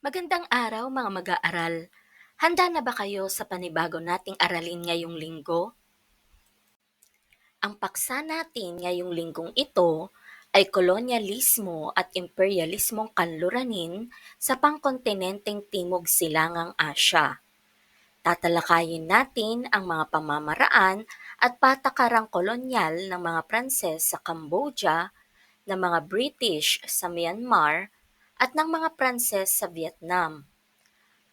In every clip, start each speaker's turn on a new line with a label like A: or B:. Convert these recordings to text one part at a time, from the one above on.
A: Magandang araw mga mag-aaral. Handa na ba kayo sa panibago nating aralin ngayong linggo? Ang paksa natin ngayong linggong ito ay kolonyalismo at imperialismong kanluranin sa pangkontinenteng Timog Silangang Asya. Tatalakayin natin ang mga pamamaraan at patakarang kolonyal ng mga Pranses sa Cambodia, ng mga British sa Myanmar, at ng mga Pranses sa Vietnam.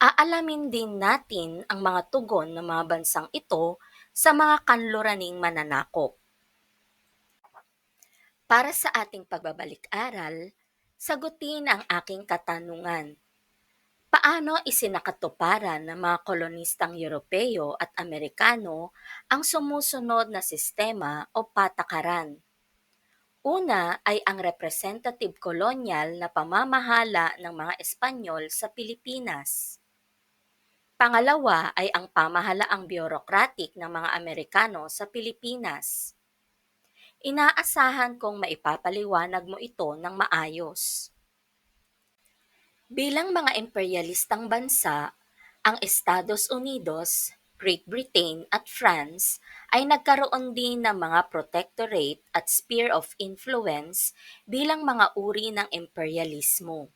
A: Aalamin din natin ang mga tugon ng mga bansang ito sa mga kanluraning mananakop. Para sa ating pagbabalik-aral, sagutin ang aking katanungan. Paano isinakatuparan ng mga kolonistang Europeo at Amerikano ang sumusunod na sistema o patakaran? Una ay ang representative colonial na pamamahala ng mga Espanyol sa Pilipinas. Pangalawa ay ang pamahalaang bureaucratic ng mga Amerikano sa Pilipinas. Inaasahan kong maipapaliwanag mo ito ng maayos. Bilang mga imperialistang bansa, ang Estados Unidos, Great Britain at France ay nagkaroon din ng mga protectorate at sphere of influence bilang mga uri ng imperialismo.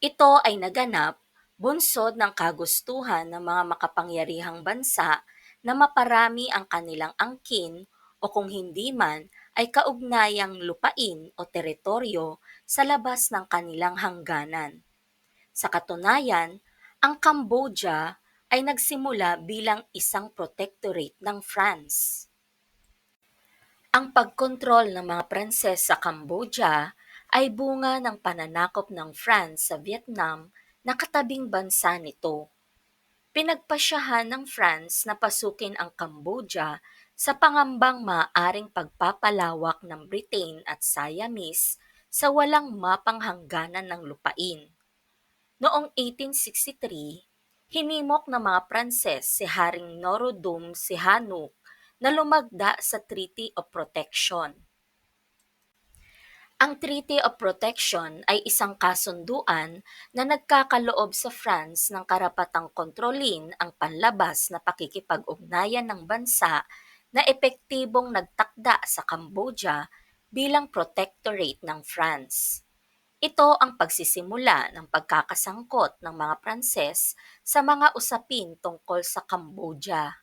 A: Ito ay naganap bunsod ng kagustuhan ng mga makapangyarihang bansa na maparami ang kanilang angkin o kung hindi man ay kaugnayang lupain o teritoryo sa labas ng kanilang hangganan. Sa katunayan, ang Cambodia ay nagsimula bilang isang protectorate ng France. Ang pagkontrol ng mga Pranses sa Cambodia ay bunga ng pananakop ng France sa Vietnam na katabing bansa nito. Pinagpasyahan ng France na pasukin ang Cambodia sa pangambang maaaring pagpapalawak ng Britain at Siamese sa walang mapanghangganan ng lupain. Noong 1863, hinimok ng mga Pranses si Haring Norodom Sihanouk na lumagda sa Treaty of Protection. Ang Treaty of Protection ay isang kasunduan na nagkakaloob sa France ng karapatang kontrolin ang panlabas na pakikipag-ugnayan ng bansa na epektibong nagtakda sa Cambodia bilang protectorate ng France. Ito ang pagsisimula ng pagkakasangkot ng mga Pranses sa mga usapin tungkol sa Cambodia.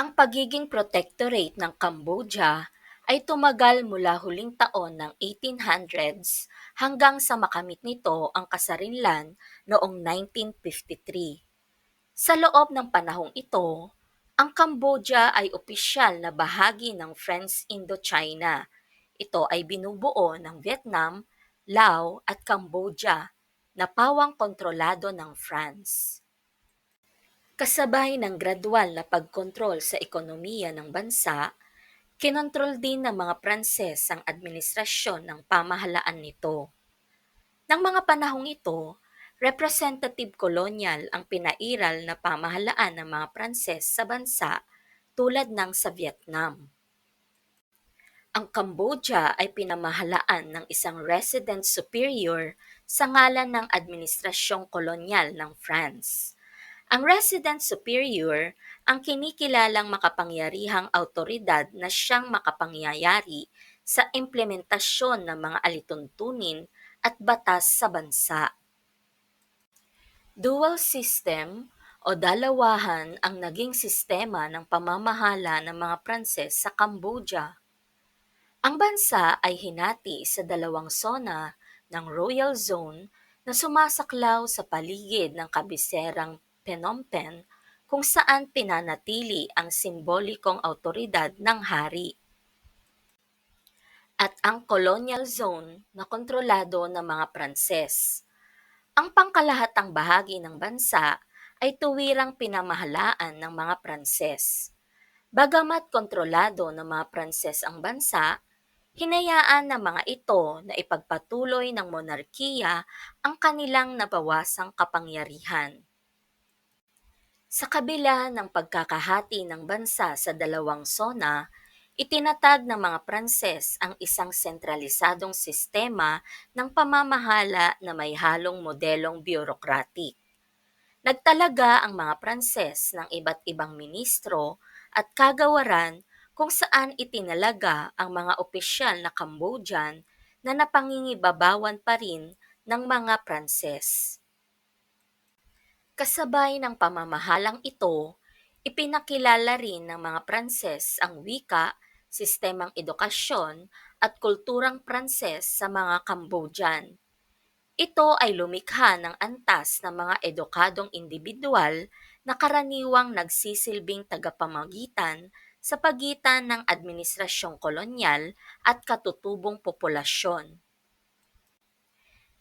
A: Ang pagiging protectorate ng Cambodia ay tumagal mula huling taon ng 1800s hanggang sa makamit nito ang kasarinlan noong 1953. Sa loob ng panahong ito, ang Cambodia ay opisyal na bahagi ng French Indochina ito ay binubuo ng Vietnam, Lao at Cambodia na pawang kontrolado ng France. Kasabay ng gradual na pagkontrol sa ekonomiya ng bansa, kinontrol din ng mga Pranses ang administrasyon ng pamahalaan nito. Nang mga panahong ito, representative colonial ang pinairal na pamahalaan ng mga Pranses sa bansa tulad ng sa Vietnam. Ang Cambodia ay pinamahalaan ng isang resident superior sa ngalan ng Administrasyong Kolonyal ng France. Ang resident superior ang kinikilalang makapangyarihang autoridad na siyang makapangyayari sa implementasyon ng mga alituntunin at batas sa bansa. Dual system o dalawahan ang naging sistema ng pamamahala ng mga Pranses sa Cambodia. Ang bansa ay hinati sa dalawang sona ng Royal Zone na sumasaklaw sa paligid ng kabiserang Phnom Penh kung saan pinanatili ang simbolikong autoridad ng hari. At ang Colonial Zone na kontrolado ng mga Pranses. Ang pangkalahatang bahagi ng bansa ay tuwirang pinamahalaan ng mga Pranses. Bagamat kontrolado ng mga Pranses ang bansa, Hinayaan ng mga ito na ipagpatuloy ng monarkiya ang kanilang nabawasang kapangyarihan. Sa kabila ng pagkakahati ng bansa sa dalawang sona, Itinatag ng mga Pranses ang isang sentralisadong sistema ng pamamahala na may halong modelong bureaucratic. Nagtalaga ang mga Pranses ng iba't ibang ministro at kagawaran kung saan itinalaga ang mga opisyal na Cambodian na napangingibabawan pa rin ng mga Pranses. Kasabay ng pamamahalang ito, ipinakilala rin ng mga Pranses ang wika, sistemang edukasyon at kulturang Pranses sa mga Cambodian. Ito ay lumikha ng antas ng mga edukadong individual na karaniwang nagsisilbing tagapamagitan sa pagitan ng administrasyong kolonyal at katutubong populasyon.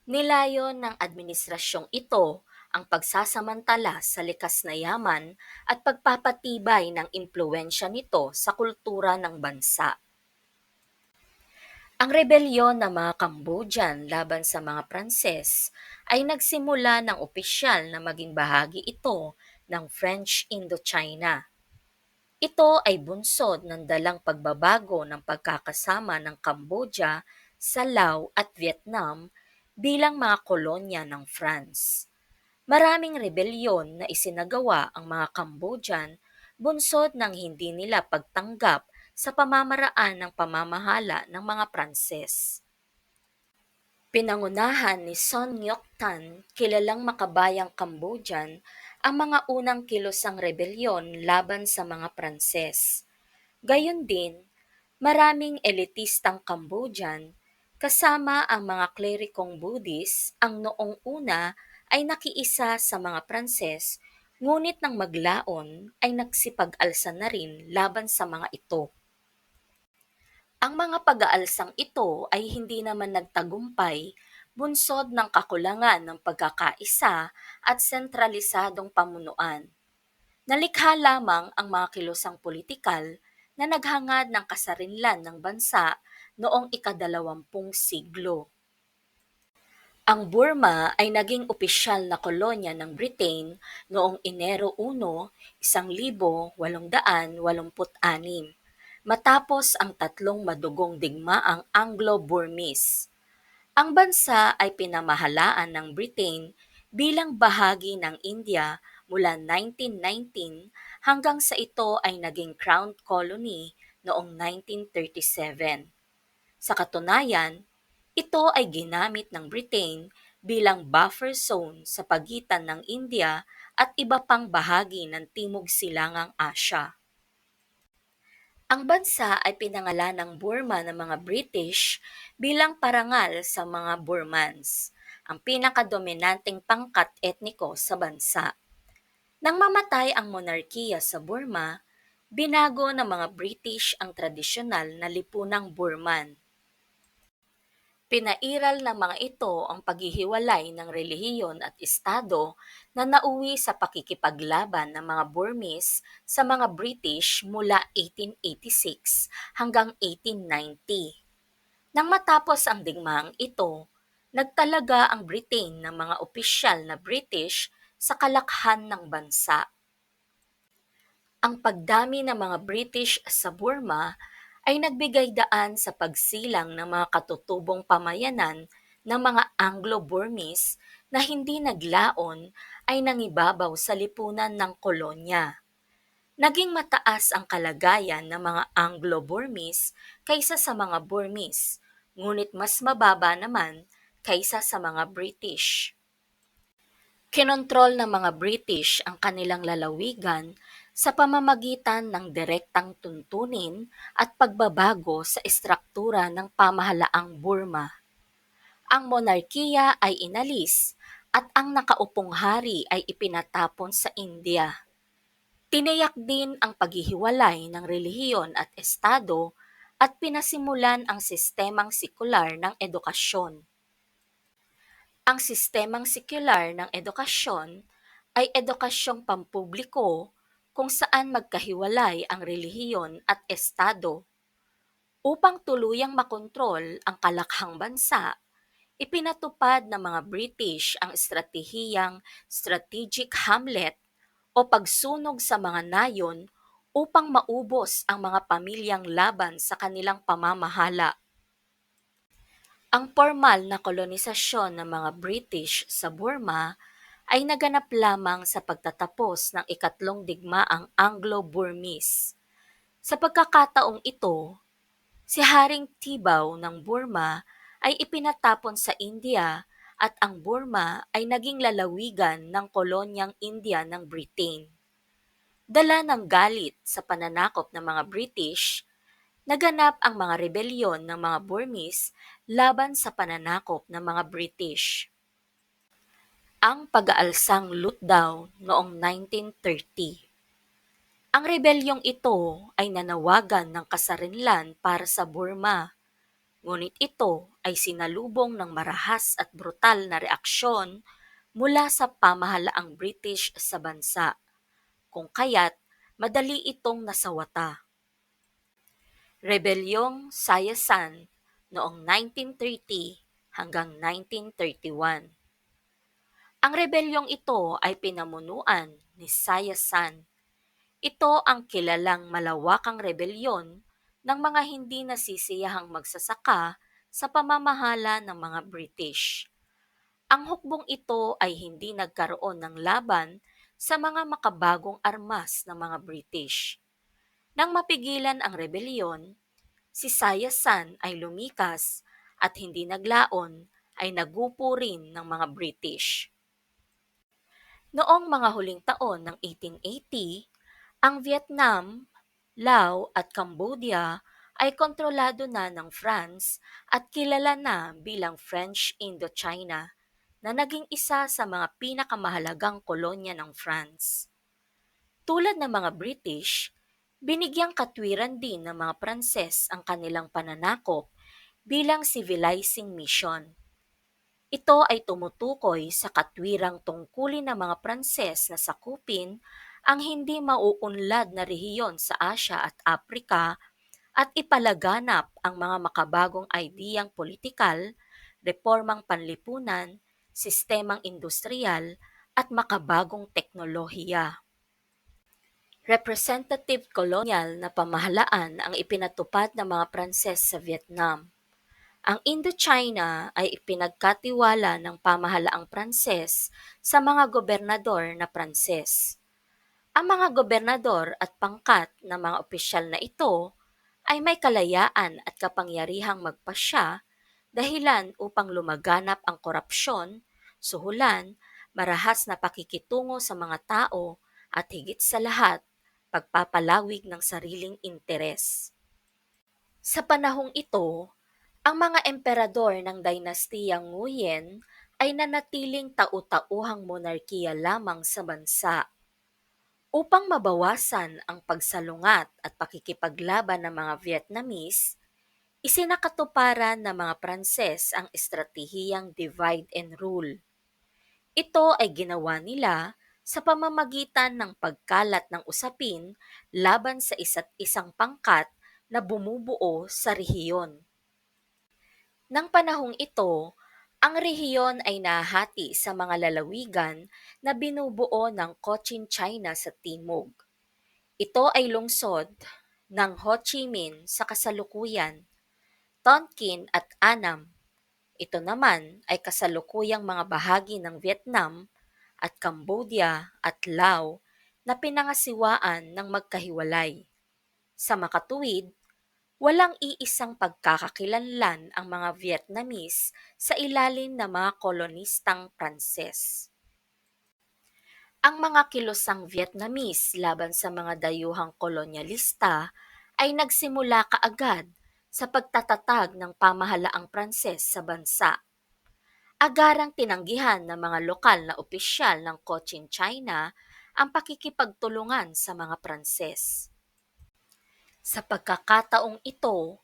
A: Nilayon ng administrasyong ito ang pagsasamantala sa likas na yaman at pagpapatibay ng impluensya nito sa kultura ng bansa. Ang rebelyon ng mga Cambodian laban sa mga Pranses ay nagsimula ng opisyal na maging bahagi ito ng French Indochina. Ito ay bunsod ng dalang pagbabago ng pagkakasama ng Cambodia sa Laos at Vietnam bilang mga kolonya ng France. Maraming rebelyon na isinagawa ang mga Cambodian bunsod ng hindi nila pagtanggap sa pamamaraan ng pamamahala ng mga Pranses. Pinangunahan ni Son Ngoc Tan, kilalang makabayang Cambodian, ang mga unang kilosang rebelyon laban sa mga Pranses. Gayon din, maraming elitistang Cambodian kasama ang mga klerikong Buddhist ang noong una ay nakiisa sa mga Pranses ngunit nang maglaon ay nagsipag-alsa na rin laban sa mga ito. Ang mga pag-aalsang ito ay hindi naman nagtagumpay bunsod ng kakulangan ng pagkakaisa at sentralisadong pamunuan. Nalikha lamang ang mga kilosang politikal na naghangad ng kasarinlan ng bansa noong ikadalawampung siglo. Ang Burma ay naging opisyal na kolonya ng Britain noong Enero 1, 1886 matapos ang tatlong madugong digmaang Anglo-Burmese. Ang bansa ay pinamahalaan ng Britain bilang bahagi ng India mula 1919 hanggang sa ito ay naging Crown Colony noong 1937. Sa katunayan, ito ay ginamit ng Britain bilang buffer zone sa pagitan ng India at iba pang bahagi ng Timog Silangang Asya. Ang bansa ay pinangalan ng Burma ng mga British bilang parangal sa mga Burmans, ang pinakadominanteng pangkat etniko sa bansa. Nang mamatay ang monarkiya sa Burma, binago ng mga British ang tradisyonal na lipunang Burman Pinairal ng mga ito ang paghihiwalay ng relihiyon at estado na nauwi sa pakikipaglaban ng mga Burmese sa mga British mula 1886 hanggang 1890. Nang matapos ang digmaang ito, nagtalaga ang Britain ng mga opisyal na British sa kalakhan ng bansa. Ang pagdami ng mga British sa Burma ay nagbigay daan sa pagsilang ng mga katutubong pamayanan ng mga Anglo-Burmese na hindi naglaon ay nangibabaw sa lipunan ng kolonya. Naging mataas ang kalagayan ng mga Anglo-Burmese kaysa sa mga Burmese, ngunit mas mababa naman kaysa sa mga British. Kinontrol ng mga British ang kanilang lalawigan sa pamamagitan ng direktang tuntunin at pagbabago sa estruktura ng pamahalaang Burma. Ang monarkiya ay inalis at ang nakaupong hari ay ipinatapon sa India. Tiniyak din ang paghihiwalay ng relihiyon at estado at pinasimulan ang sistemang sekular ng edukasyon. Ang sistemang sekular ng edukasyon ay edukasyong pampubliko kung saan magkahiwalay ang relihiyon at estado. Upang tuluyang makontrol ang kalakhang bansa, ipinatupad ng mga British ang estratehiyang strategic hamlet o pagsunog sa mga nayon upang maubos ang mga pamilyang laban sa kanilang pamamahala. Ang formal na kolonisasyon ng mga British sa Burma ay naganap lamang sa pagtatapos ng ikatlong digmaang Anglo-Burmese. Sa pagkakataong ito, si Haring Tibaw ng Burma ay ipinatapon sa India at ang Burma ay naging lalawigan ng kolonyang India ng Britain. Dala ng galit sa pananakop ng mga British, naganap ang mga rebelyon ng mga Burmese laban sa pananakop ng mga British. Ang pag-aalsang Lutdaw noong 1930 Ang rebelyong ito ay nanawagan ng kasarinlan para sa Burma, ngunit ito ay sinalubong ng marahas at brutal na reaksyon mula sa pamahalaang British sa bansa, kung kaya't madali itong nasawata. Rebelyong Sayasan noong 1930 hanggang 1931 Ang rebelyong ito ay pinamunuan ni Sayasan. Ito ang kilalang malawakang rebelyon ng mga hindi nasisiyahang magsasaka sa pamamahala ng mga British. Ang hukbong ito ay hindi nagkaroon ng laban sa mga makabagong armas ng mga British. Nang mapigilan ang rebelyon, si Sayasan ay lumikas at hindi naglaon ay nagupo rin ng mga British. Noong mga huling taon ng 1880, ang Vietnam, Lao at Cambodia ay kontrolado na ng France at kilala na bilang French Indochina na naging isa sa mga pinakamahalagang kolonya ng France. Tulad ng mga British, binigyang katwiran din ng mga Pranses ang kanilang pananakop bilang civilizing mission. Ito ay tumutukoy sa katwirang tungkulin ng mga Pranses na sakupin ang hindi mauunlad na rehiyon sa Asya at Afrika at ipalaganap ang mga makabagong ideyang politikal, reformang panlipunan, sistemang industriyal at makabagong teknolohiya. Representative colonial na pamahalaan ang ipinatupad ng mga Pranses sa Vietnam. Ang Indochina ay ipinagkatiwala ng pamahalaang Pranses sa mga gobernador na Pranses. Ang mga gobernador at pangkat ng mga opisyal na ito ay may kalayaan at kapangyarihang magpasya dahilan upang lumaganap ang korupsyon, suhulan, marahas na pakikitungo sa mga tao at higit sa lahat, pagpapalawig ng sariling interes. Sa panahong ito, ang mga emperador ng dinastiyang Nguyen ay nanatiling tau-tauhang monarkiya lamang sa bansa. Upang mabawasan ang pagsalungat at pakikipaglaban ng mga Vietnamese, isinakatuparan ng mga Pranses ang estratehiyang divide and rule. Ito ay ginawa nila sa pamamagitan ng pagkalat ng usapin laban sa isa't isang pangkat na bumubuo sa rehiyon. Nang panahong ito, ang rehiyon ay nahati sa mga lalawigan na binubuo ng Cochin China sa timog. Ito ay lungsod ng Ho Chi Minh sa kasalukuyan, Tonkin at Annam. Ito naman ay kasalukuyang mga bahagi ng Vietnam at Cambodia at Lao na pinangasiwaan ng magkahiwalay. Sa makatuwid, Walang iisang pagkakakilanlan ang mga Vietnamese sa ilalim ng mga kolonistang Pranses. Ang mga kilosang Vietnamese laban sa mga dayuhang kolonyalista ay nagsimula kaagad sa pagtatatag ng pamahalaang Pranses sa bansa. Agarang tinanggihan ng mga lokal na opisyal ng Cochin China ang pakikipagtulungan sa mga Pranses. Sa pagkakataong ito,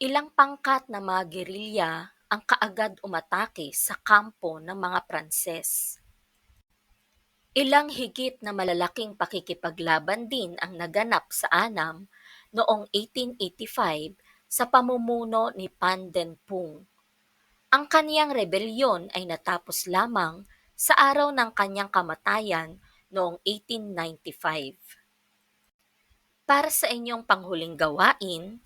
A: ilang pangkat na mga gerilya ang kaagad umatake sa kampo ng mga Pranses. Ilang higit na malalaking pakikipaglaban din ang naganap sa Anam noong 1885 sa pamumuno ni Panden Pung. Ang kaniyang rebelyon ay natapos lamang sa araw ng kanyang kamatayan noong 1895. Para sa inyong panghuling gawain,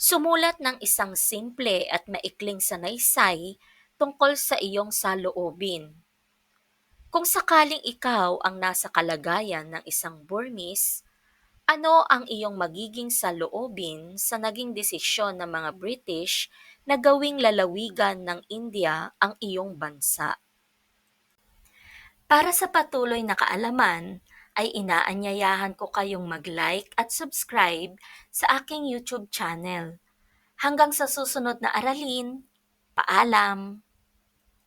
A: sumulat ng isang simple at maikling sanaysay tungkol sa iyong saloobin. Kung sakaling ikaw ang nasa kalagayan ng isang Burmese, ano ang iyong magiging saloobin sa naging desisyon ng mga British na gawing lalawigan ng India ang iyong bansa? Para sa patuloy na kaalaman, ay inaanyayahan ko kayong mag-like at subscribe sa aking YouTube channel. Hanggang sa susunod na aralin, paalam!